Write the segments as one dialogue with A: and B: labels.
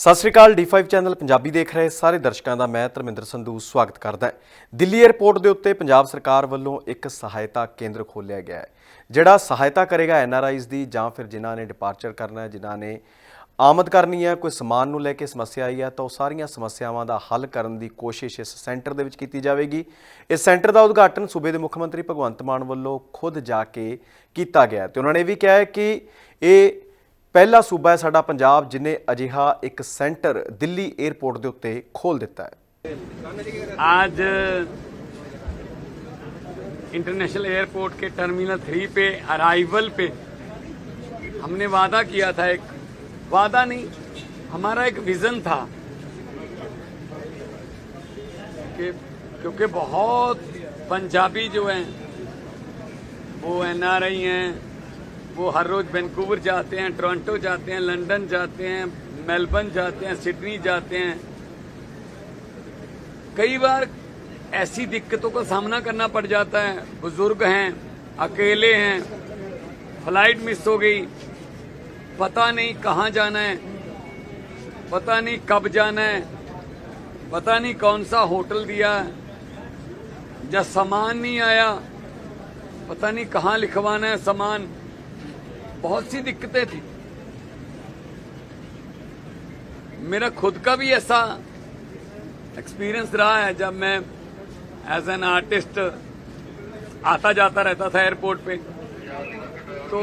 A: ਸਤਿ ਸ਼੍ਰੀ ਅਕਾਲ D5 channel Punjabi ਦੇਖ ਰਹੇ ਸਾਰੇ ਦਰਸ਼ਕਾਂ ਦਾ, ਮੈਂ ਧਰਮਿੰਦਰ ਸੰਧੂ ਸਵਾਗਤ ਕਰਦਾ ਹਾਂ। ਦਿੱਲੀ 에ਅਰਪੋਰਟ ਦੇ ਉੱਤੇ ਪੰਜਾਬ ਸਰਕਾਰ ਵੱਲੋਂ ਇੱਕ ਸਹਾਇਤਾ ਕੇਂਦਰ ਖੋਲ੍ਹਿਆ ਗਿਆ ਹੈ, ਜਿਹੜਾ ਸਹਾਇਤਾ ਕਰੇਗਾ ਐਨਆਰਆਈਜ਼ ਦੀ ਜਾਂ ਫਿਰ ਜਿਨ੍ਹਾਂ ਨੇ ਡਿਪਾਰਚਰ ਕਰਨਾ ਹੈ, ਜਿਨ੍ਹਾਂ ਨੇ ਆਮਦ ਕਰਨੀ ਹੈ, ਕੋਈ ਸਮਾਨ ਨੂੰ ਲੈ ਕੇ ਸਮੱਸਿਆ ਆਈ ਹੈ, ਤਾਂ ਉਹ ਸਾਰੀਆਂ ਸਮੱਸਿਆਵਾਂ ਦਾ ਹੱਲ ਕਰਨ ਦੀ ਕੋਸ਼ਿਸ਼ ਇਸ ਸੈਂਟਰ ਦੇ ਵਿੱਚ ਕੀਤੀ ਜਾਵੇਗੀ। ਇਸ ਸੈਂਟਰ ਦਾ ਉਦਘਾਟਨ ਸੂਬੇ ਦੇ ਮੁੱਖ ਮੰਤਰੀ ਭਗਵੰਤ ਮਾਨ ਵੱਲੋਂ ਖੁਦ ਜਾ ਕੇ ਕੀਤਾ ਗਿਆ ਹੈ ਤੇ ਉਹਨਾਂ ਨੇ ਇਹ ਵੀ ਕਿਹਾ ਹੈ ਕਿ ਇਹ पहला सूबा है साड़ा पंजाब जिन्हें अजिहा एक सेंटर दिल्ली एयरपोर्ट के उत्ते खोल दिता है
B: आज इंटरनेशनल एयरपोर्ट के टर्मिनल थ्री पे अराइवल पे हमने वादा किया था एक। वादा नहीं, हमारा एक विजन था कि क्योंकि बहुत पंजाबी जो हैं, वो एनआरआई हैं वो हर रोज वैंकूवर जाते हैं, टोरंटो जाते हैं, लंदन जाते हैं, मेलबर्न जाते हैं, सिडनी जाते हैं। कई बार ऐसी दिक्कतों का सामना करना पड़ जाता है। बुज़ुर्ग हैं, अकेले हैं, फ़्लाइट मिस हो गई, पता नहीं कहाँ जाना है, पता नहीं कब जाना है, पता नहीं कौन सा होटल दिया है या सामान नहीं आया, पता नहीं कहाँ लिखवाना है सामान। बहुत सी दिक्कतें थी। मेरा खुद का भी ऐसा एक्सपीरियंस रहा है जब मैं एज एन आर्टिस्ट आता जाता रहता था एयरपोर्ट पे। तो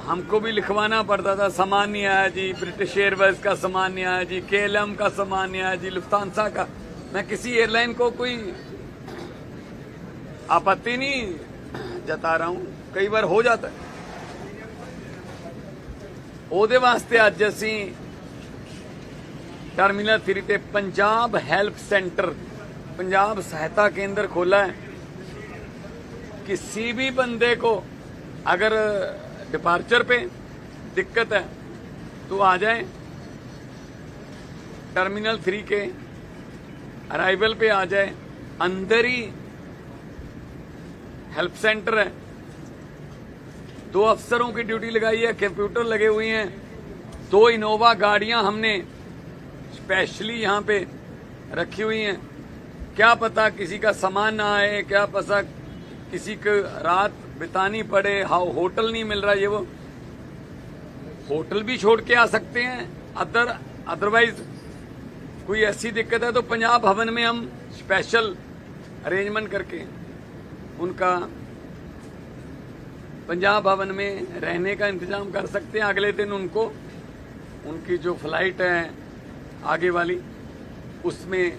B: हमको भी लिखवाना पड़ता था, सामान नहीं आया जी ब्रिटिश एयरवेज का सामान नहीं आया जी केएलएम का सामान नहीं आया जी लुफ्तानसा का। मैं किसी एयरलाइन को कोई आपत्ति नहीं जता रहा हूँ, कई बार हो जाता है। ਉਹਦੇ ਵਾਸਤੇ ਅੱਜ ਅਸੀਂ टर्मिनल थ्री ते पंजाब हेल्प सेंटर पंजाब सहायता केंद्र खोला है किसी भी बंदे को अगर डिपार्चर पे दिक्कत है तो आ जाए टर्मिनल थ्री के अराइवल पे आ जाए अंदर ही हेल्प सेंटर है दो अफसरों की ड्यूटी लगाई है, कंप्यूटर लगे हुए हैं। दो इनोवा गाड़ियाँ हमने स्पेशली यहाँ पे रखी हुई हैं। क्या पता किसी का सामान ना आए, क्या पता किसी को रात बितानी पड़े हाँ होटल नहीं मिल रहा ये वो। होटल भी छोड़ के आ सकते हैं, अदर अदरवाइज़ कोई ऐसी दिक्कत है तो पंजाब भवन में हम स्पेशल अरेंजमेंट करके उनका पंजाब भवन में रहने का इंतज़ाम कर सकते हैं अगले दिन उनको। उनकी जो फ़्लाइट है आगे वाली, उसमें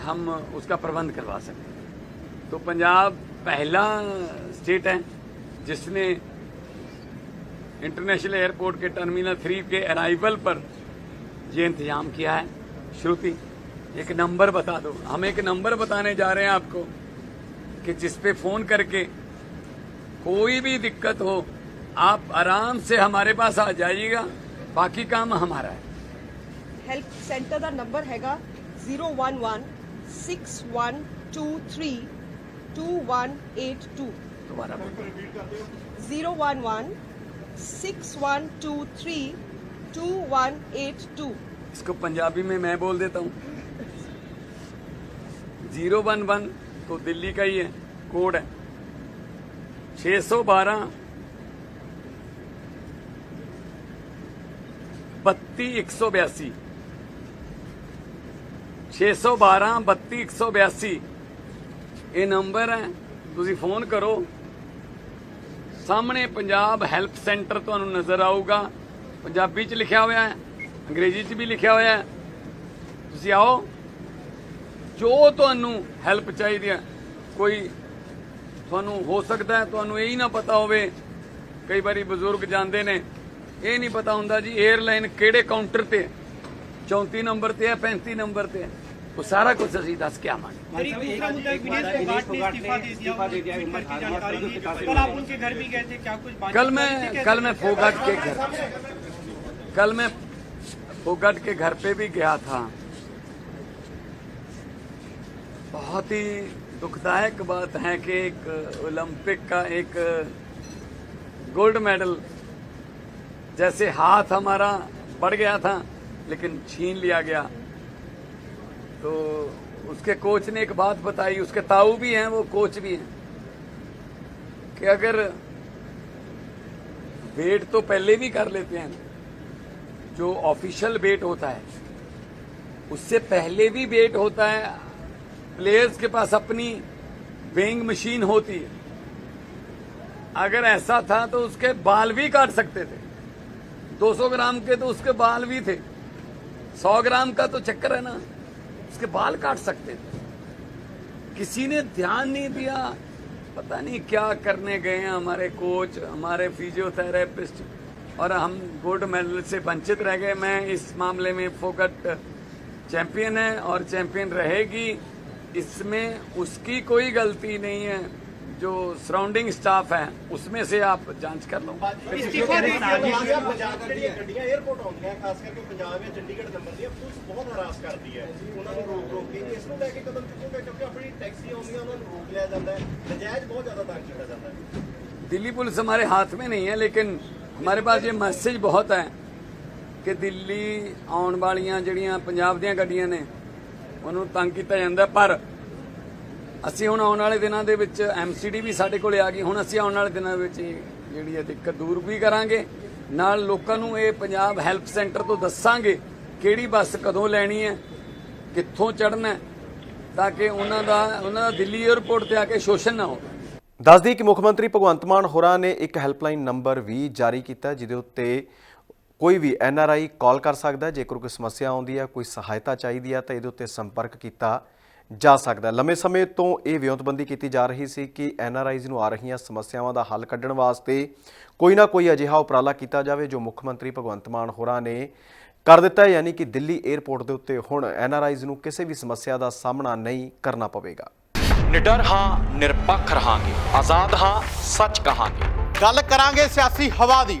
B: हम उसका प्रबंध करवा सकते हैं। तो पंजाब पहला स्टेट है जिसने इंटरनेशनल एयरपोर्ट के टर्मिनल थ्री के अराइवल पर ये इंतज़ाम किया है। श्रुति, एक नंबर बता दो। हम एक नंबर बताने जा रहे हैं आपको कि जिस पे फ़ोन करके कोई भी दिक्कत हो आप आराम से हमारे पास आ जाइएगा बाकी काम हमारा है
C: ਹੈਲਪ ਸੈਂਟਰ ਦਾ ਨੰਬਰ ਹੈਗਾ 01161232182
B: दोबारा बोलो।
C: 01161232182
B: इसको पंजाबी में मैं बोल देता हूँ जीरो वन वन तो दिल्ली का ही है कोड है 612 32182 612 32182 ਇਹ ਨੰਬਰ ਹੈ, ਤੁਸੀਂ ਫੋਨ ਕਰੋ। ਸਾਹਮਣੇ ਪੰਜਾਬ ਹੈਲਪ ਸੈਂਟਰ ਤੁਹਾਨੂੰ ਨਜ਼ਰ ਆਊਗਾ। ਪੰਜਾਬੀ ਚ ਲਿਖਿਆ ਹੋਇਆ ਹੈ, ਅੰਗਰੇਜ਼ੀ ਚ ਵੀ ਲਿਖਿਆ ਹੋਇਆ ਹੈ। ਤੁਸੀਂ ਆਓ, ਜੋ ਤੁਹਾਨੂੰ ਹੈਲਪ ਚਾਹੀਦੀ ਹੈ, ਕੋਈ ਤੁਹਾਨੂੰ ਹੋ ਸਕਦਾ ਤੁਹਾਨੂੰ ਇਹ ਹੀ ਨਾ ਪਤਾ ਹੋਵੇ। ਕਈ ਵਾਰੀ ਬਜ਼ੁਰਗ ਜਾਂਦੇ ਨੇ। ਇਹ ਨਹੀਂ ਪਤਾ ਹੁੰਦਾ ਜੀ 에ਅਰਲਾਈਨ ਕਿਹੜੇ ਕਾਊਂਟਰ ਤੇ ਹੈ। 34 ਨੰਬਰ ਤੇ ਹੈ 35 ਨੰਬਰ ਤੇ ਹੈ। ਉਹ ਸਾਰਾ ਕੁਝ ਅਸੀਂ ਦੱਸ ਕੇ ਆਵਾਂਗੇ।
D: ਦੂਸਰਾ ਮੁੱਦਾ ਵਿਨੇਸ਼ ਫੋਗਾਟ ਨੇ ਅਸਤੀਫਾ ਦੇ ਦਿਆ ਦੀ ਜਾਣਕਾਰੀ ਕੱਲ ਆਪ ਉਨਕੇ ਘਰ ਵੀ ਗਏ थे क्या कुछ
B: कल मैं कल मैं फोगाट के घर कल मैं फोगाट के घर पे भी गया था बहुत ही दुखदायक बात है कि एक ओलंपिक का एक गोल्ड मेडल जैसे हाथ हमारा बढ़ गया था, लेकिन छीन लिया गया। तो उसके कोच ने एक बात बताई, उसके ताऊ भी हैं, वो कोच भी हैं, कि अगर वेट तो पहले भी कर लेते हैं, जो ऑफिशियल वेट होता है, उससे पहले भी वेट होता है प्लेयर्स के पास अपनी वेइंग मशीन होती है। अगर ऐसा था तो उसके बाल भी काट सकते थे। 200 ग्राम के तो उसके बाल भी थे। 100 ग्राम का तो चक्कर है ना। उसके बाल काट सकते थे। किसी ने ध्यान नहीं दिया। पता नहीं क्या करने गए हैं हमारे कोच हमारे फिजियोथेरेपिस्ट और हम गोल्ड मेडल से वंचित रह गए। मैं इस मामले में फोकट चैंपियन है और चैंपियन रहेगी। इसमें उसकी कोई गलती नहीं है। जो सराउंडिंग स्टाफ है उसमें से आप जाँच कर लो। दिल्ली पुलिस हमारे हाथ में नहीं है लेकिन हमारे पास ये मैसेज बहुत है कि दिल्ली आने वाली जब दिया ਦੀਆਂ ਉਹਨਾਂ ਨੂੰ ਤੰਗ ਕੀਤਾ ਜਾਂਦਾ, ਪਰ ਅਸੀਂ ਹੁਣ ਆਉਣ ਵਾਲੇ ਦਿਨਾਂ ਦੇ ਵਿੱਚ ਐਮਸੀਡੀ ਵੀ ਸਾਡੇ ਕੋਲੇ ਆ ਗਈ, ਹੁਣ ਅਸੀਂ ਆਉਣ ਵਾਲੇ ਦਿਨਾਂ ਵਿੱਚ ਜਿਹੜੀ ਹੈ ਦਿੱਕਤ ਦੂਰ ਵੀ ਕਰਾਂਗੇ। ਨਾਲ ਲੋਕਾਂ ਨੂੰ ਇਹ ਪੰਜਾਬ ਹੈਲਪ ਸੈਂਟਰ ਤੋਂ ਦੱਸਾਂਗੇ ਕਿਹੜੀ ਬੱਸ ਕਦੋਂ ਲੈਣੀ ਹੈ, ਕਿੱਥੋਂ ਚੜ੍ਹਨਾ ਹੈ, ਤਾਂ ਕਿ ਉਹਨਾਂ ਦਾ ਉਹਨਾਂ ਦਾ ਦਿੱਲੀ 에ਅਰਪੋਰਟ ਤੇ ਆ ਕੇ ਸ਼ੋਸ਼ਣ ਨਾ ਹੋਵੇ।
A: ਦੱਸਦੀ ਕਿ ਮੁੱਖ ਮੰਤਰੀ ਭਗਵੰਤ ਮਾਨ ਹੋਰਾਂ ਨੇ ਇੱਕ ਹੈਲਪਲਾਈਨ ਨੰਬਰ ਵੀ ਜਾਰੀ ਕੀਤਾ, ਜਿਹਦੇ ਉੱਤੇ ਕੋਈ ਵੀ ਐਨ ਆਰ ਆਈ ਕਾਲ ਕਰ ਸਕਦਾ। ਜੇਕਰ ਕੋਈ ਸਮੱਸਿਆ ਆਉਂਦੀ ਹੈ ਕੋਈ ਸਹਾਇਤਾ ਚਾਹੀਦੀ ਹੈ ਤਾਂ ਇਹਦੇ ਉੱਤੇ ਸੰਪਰਕ ਕੀਤਾ ਜਾ ਸਕਦਾ। ਲੰਮੇ ਸਮੇਂ ਤੋਂ ਇਹ ਵਿਉਂਤਬੰਦੀ ਕੀਤੀ ਜਾ ਰਹੀ ਸੀ ਕਿ ਐਨ ਆਰ ਆਈਜ਼ ਨੂੰ ਆ ਰਹੀਆਂ ਸਮੱਸਿਆਵਾਂ ਦਾ ਹੱਲ ਕੱਢਣ ਵਾਸਤੇ ਕੋਈ ਨਾ ਕੋਈ ਅਜਿਹਾ ਉਪਰਾਲਾ ਕੀਤਾ ਜਾਵੇ ਜੋ ਮੁੱਖ ਮੰਤਰੀ ਭਗਵੰਤ ਮਾਨ ਹੋਰਾਂ ਨੇ ਕਰ ਦਿੱਤਾ ਹੈ ਯਾਨੀ ਕਿ ਦਿੱਲੀ 에ਅਰਪੋਰਟ ਦੇ ਉੱਤੇ ਹੁਣ ਐਨ ਆਰ ਆਈਜ਼ ਨੂੰ ਕਿਸੇ ਵੀ ਸਮੱਸਿਆ ਦਾ ਸਾਹਮਣਾ ਨਹੀਂ ਕਰਨਾ ਪਵੇਗਾ
E: ਨਿਡਰ ਹਾਂ ਨਿਰਪੱਖ ਰਹਾਂਗੇ ਆਜ਼ਾਦ ਹਾਂ ਸੱਚ ਕਹਾਂਗੇ
F: ਗੱਲ ਕਰਾਂਗੇ ਸਿਆਸੀ ਹਵਾ ਦੀ